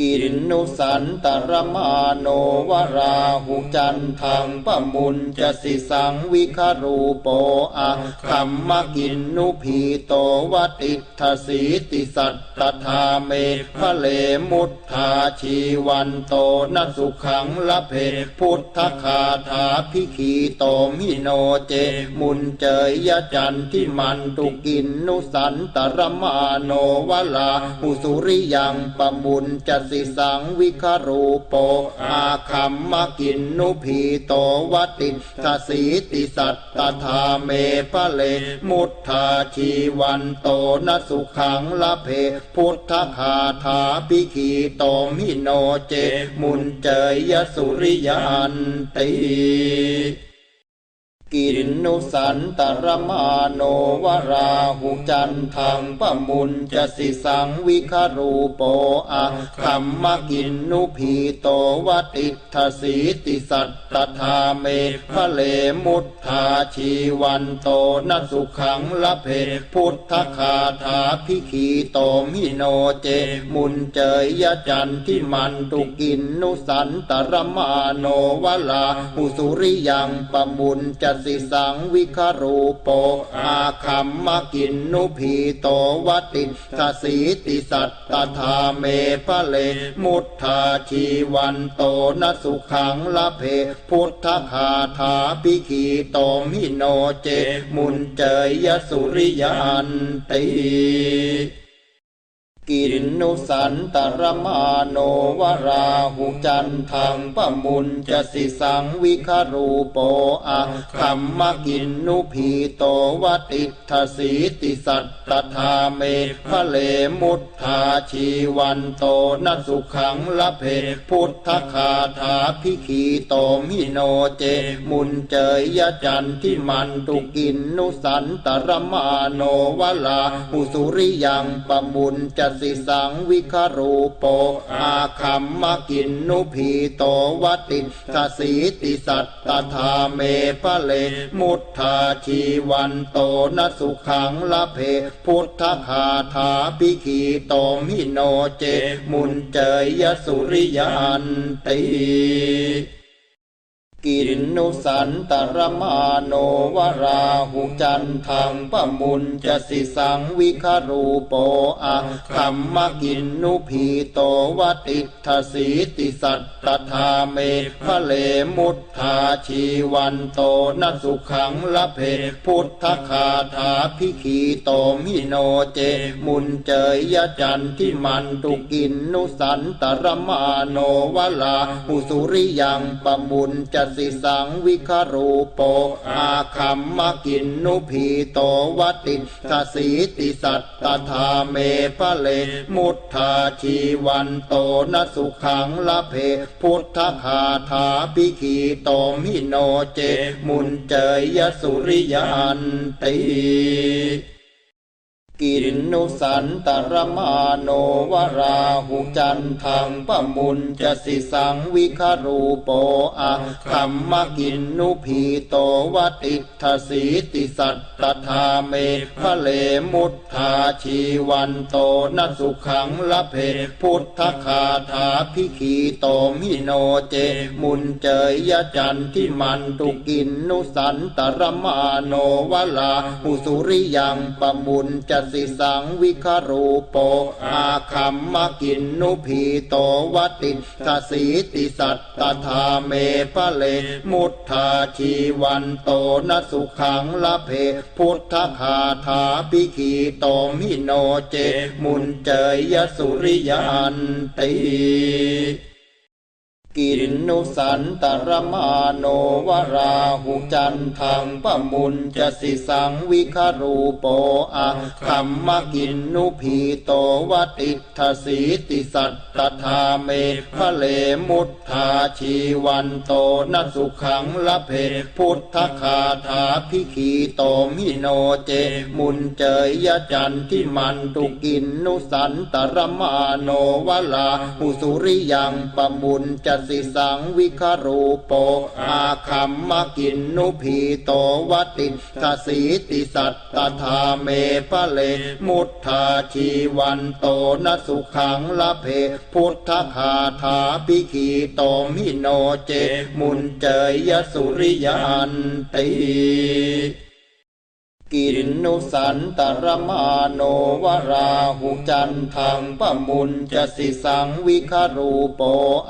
กินนุสันตรมาโนวราหุจันทังปมุนจะสิสังวิคารูโปอะคัมมกินนุพีโตวติทสีติสัตตธาเมพะเลมุทธาชีวันโตนสุขังละเพพุทธคาถาพิขีโตมิโนเจ มุนเจยยจันทิมันตุกินนุสันตรมาโนวลาอุสุริยังปมุนจะสิสังวิครูโปอาคัมมกินนุพีโตวติทสีติสัตตธาเมพะเล มุทธาชีวันโตนสุขังละเพ พุทธคาถาปิขีโตมิโนเจ มุนเจยยสุริยันติ กินนุสันตรมาโนวราหุจันทังปมุนจะสิสังวิคารูโปอะคัมมกินนุพีโตวติทสีติสัตตธาเมพะเลมุทธาชีวันโตนสุขังละเพพุทธคาถาพิขีโตมิโนเจ มุนเจยยจันทิมันตุกินนุสันตรมาโนวลาอุสุริยังปมุนจะสสังวิคารูโปอาคัมมกินนุพีโตวติทสีติสัตตธาเมพะเลมุทธาชีวันโตนสุขังละเพ พุทธคาถาปิขีโตมิโนเจ มุนเจยยสุริยันติ กินนุสันตรมาโนวราหุจันทังปมุนจะสิสังวิคารูโปอะคัมมกินนุพีโตวติทสีติสัตตธาเมพะเลมุทธาชีวันโตนสุขังละเพพุทธคาถาพิขีโตมิโนเจ มุนเจยยจันทิมันตุกินนุสันตรมาโนวลาอุสุริยังปมุนจะสิสังวิครูโปอาคัมมกินนุพีโตวติทสีติสัตตธาเมพะเล มุทธาชีวันโตนสุขังละเพ พุทธคาถาปิขีโตมิโนเจ มุนเจยยสุริยันติ กินนุสันตรมาโนวราหุจันทังปมุนจะสิสังวิคารูโปอะคัมมกินนุพีโตวติทสีติสัตตธาเมพระเลมุทธาชีวันโตนสุขังละเพพุทธคาถาพิขีโตมิโนเจ มุนเจยยจันทิมันตุกินนุสันตรมาโนวลาอุสุริยังปมุนจะสิสังวิครูโปอาคัมมกินนุพีโตวติทสีติสัตตธาเมพะเล มุทธาชีวันโตนสุขังละเพ พุทธคาถาปิขีโตมิโนเจ มุนเจยยสุริยันติ กินนุสันตรมาโนวราหุจันทังปมุนจะสิสังวิคารูโปอะคัมมกินนุพีโตวติทสีติสัตตธาเมพะเลมุทธาชีวันโตนสุขังละเพพุทธคาถาพิขีโตมิโนเจ มุนเจยยจันทิมันตุกินนุสันตรมาโนวลาอุสุริยังปมุนจะสิสังวิคารูโปอาคัมมกินนุพีโตวติทสีติสัตตธาเมพะเล มุทธาชีวันโตนสุขังละเพ พุทธคาถาปิขีโตมิโนเจ มุนเจยยสุริยันติ กินนุสันตรมาโนวราหุจันทังปมุนจะสิสังวิคารูโปอะคัมมกินนุพีโตวติทสีติสัตตธาเมพะเลมุทธาชีวันโตนสุขังละเพพุทธคาถาพิขีโตมิโนเจ มุนเจยยจันทิมันตุกินนุสันตรมาโนวลาอุสุริยังปมุนจะสิสังวิครูโป อาคัมมกินนุพีโตวัติทสีติสัตตถาเมพะเล มุทธาชีวันโตนสุขังละเพ พุทธคาถาปิขีโตมิโนเจ มุนเจยยสุริยันติ กินนุสันตรมาโนวราหุจันทังปมุนจะสิสังวิคารูโป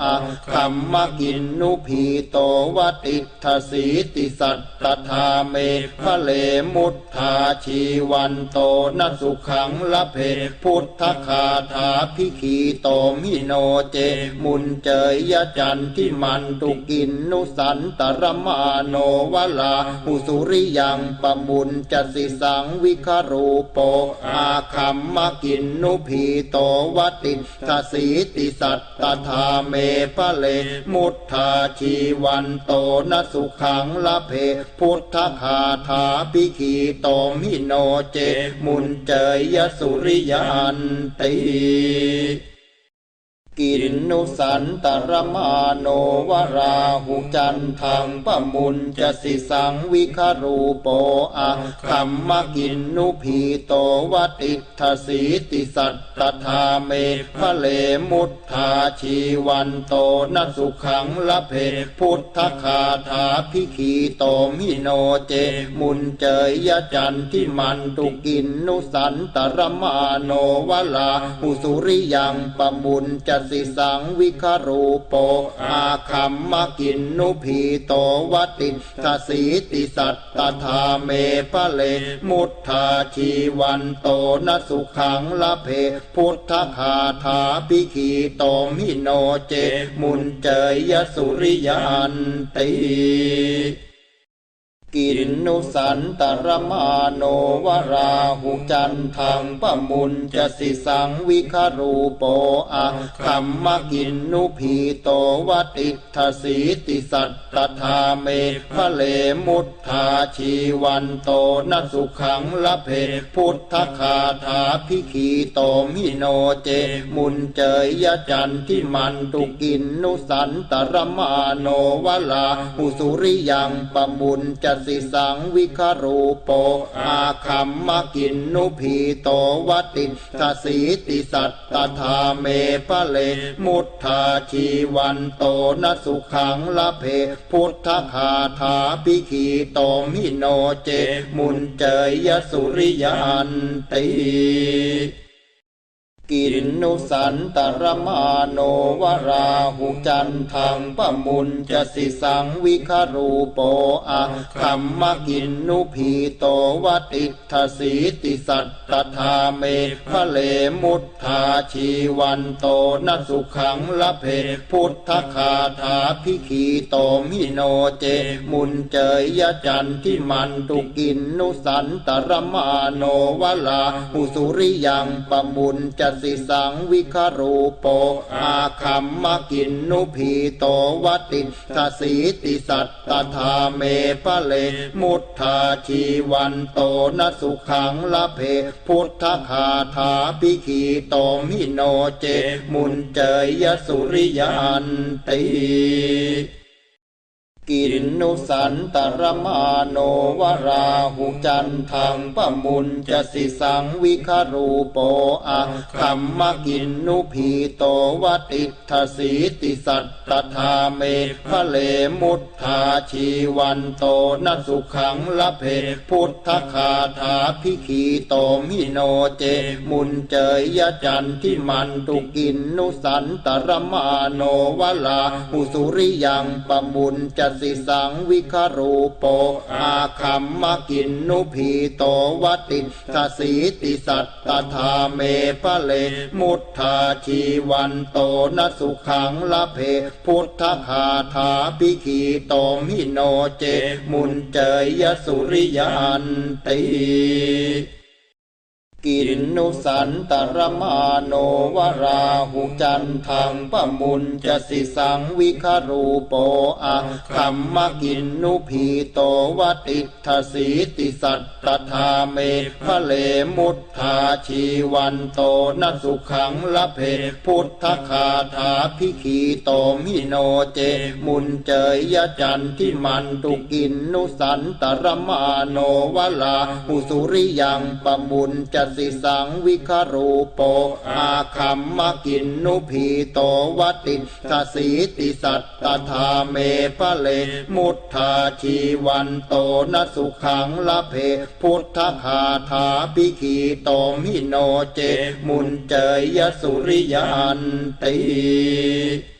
อะคัมมกินนุพีโตวติทสีติสัตตถาเมพะเลมุทธาชีวันโตนสุขังละเพพุทธคาถาพิขีโตมิโนเจ มุนเจยยจันทิมันตุกินนุสันตรมาโนวลาอุสุริยังปมุนจะสิสังวิครูโปอาคัมมกินนุพีโตวติทสีติสัตตถาเมพะเลมุทธาชีวันโตนสุขังละเพ พุทธคาถาปิขีโตมิโนเจ มุนเจยยสุริยันติ กินนุสันตรมาโนวราหุจันทังปมุนจะสิสังวิคารูโปอะคัมมกินนุพีโตวติทสีติสัตตถาเมพะเลมุทธาชีวันโตนสุขังละเพพุทธคาถาพิขีโตมิโนเจ มุนเจยยจันทิมันตุกินนุสันตรมาโนวลาอุสุริยังปมุนจะสิสังวิคารูโปอาคัมมกินนุพีโตวติทสีติสัตตถาเมพะเล มุทธาชีวันโตนสุขังละเพ พุทธคาถาปิขีโตมิโนเจ มุนเจยยสุริยันติ กินนุสันตรมาโนวราหุจันทังปมุนจะสิสังวิคารูโปอะคัมมกินนุพีโตวติทสีติสัตตถาเมพะเลมุทธาชีวันโตนสุขังละเพพุทธคาถาพิขีโตมิโนเจ มุนเจยยจันทิมันตุกินนุสันตรมาโนวลาอุสุริยังปมุนจะสิสังวิครูโปอาคัมมกินนุพีโตวติทสีติสัตตถาเมพะเล มุทธาชีวันโตนสุขังละเพ พุทธคาถาปิขีโตมิโนเจ มุนเจยยสุริยันติ กินนุสันตรมาโนวราหุจันทังปมุนจะสิสังวิคารูโปอะคัมมกินนุพีโตวติทสีติสัตตถาเมพะเลมุทธาชีวันโตนสุขังละเพพุทธคาถาพิขีโตมิโนเจ มุนเจยยจันทิมันตุกินนุสันตรมาโนวลาอุสุริยังปมุนจะสิสังวิคารูโปอาคัมมกินนุพีโตวติทสีติสัตตถาเมพะเล มุทธาชีวันโตนสุขังละเพ พุทธคาถาปิขีโตมิโนเจ มุนเจยยสุริยันติ กินนุสันตรมาโนวราหุจันทังปมุนจะสิสังวิคารูโปอะคัมมกินนุพีโตวติทสีติสัตตถาเมพะเลมุทธาชีวันโตนสุขังละเพพุทธคาถาพิขีโตมิโนเจ มุนเจยยจันทิมันตุกินนุสันตรมาโนวลาอุสุริยังปมุนจะสิสังวิครูโปอาคัมมกินนุพีโตวติทสีติสัตตถาเมพะเล มุทธาชีวันโตนสุขังละเพ พุทธคาถาปิขีโตมิโนเจ มุนเจยยสุริยันติ กินนุสันตรมาโนวราหุจันทังปมุญจะสิสังวิคารูโปอะคัมมกินนุพีโตวติทสีติสัตตถาเมพะเลมุทธาชีวันโตนสุขังละเพพุทธคาถาพิขีโตมิโนเจ มุนเจยยจันทิมันตุกินนุสันตรมาโนวลาหุสุริยังปมุญจะสิสังวิครูโปอาคัมมกินนุพีโตวติทสีติสัตตถาเมพะเล มุทธาชีวันโตนสุขังละเพ พุทธคาถาพิขีโตมิโนเจ มุนเจยสุริยันติ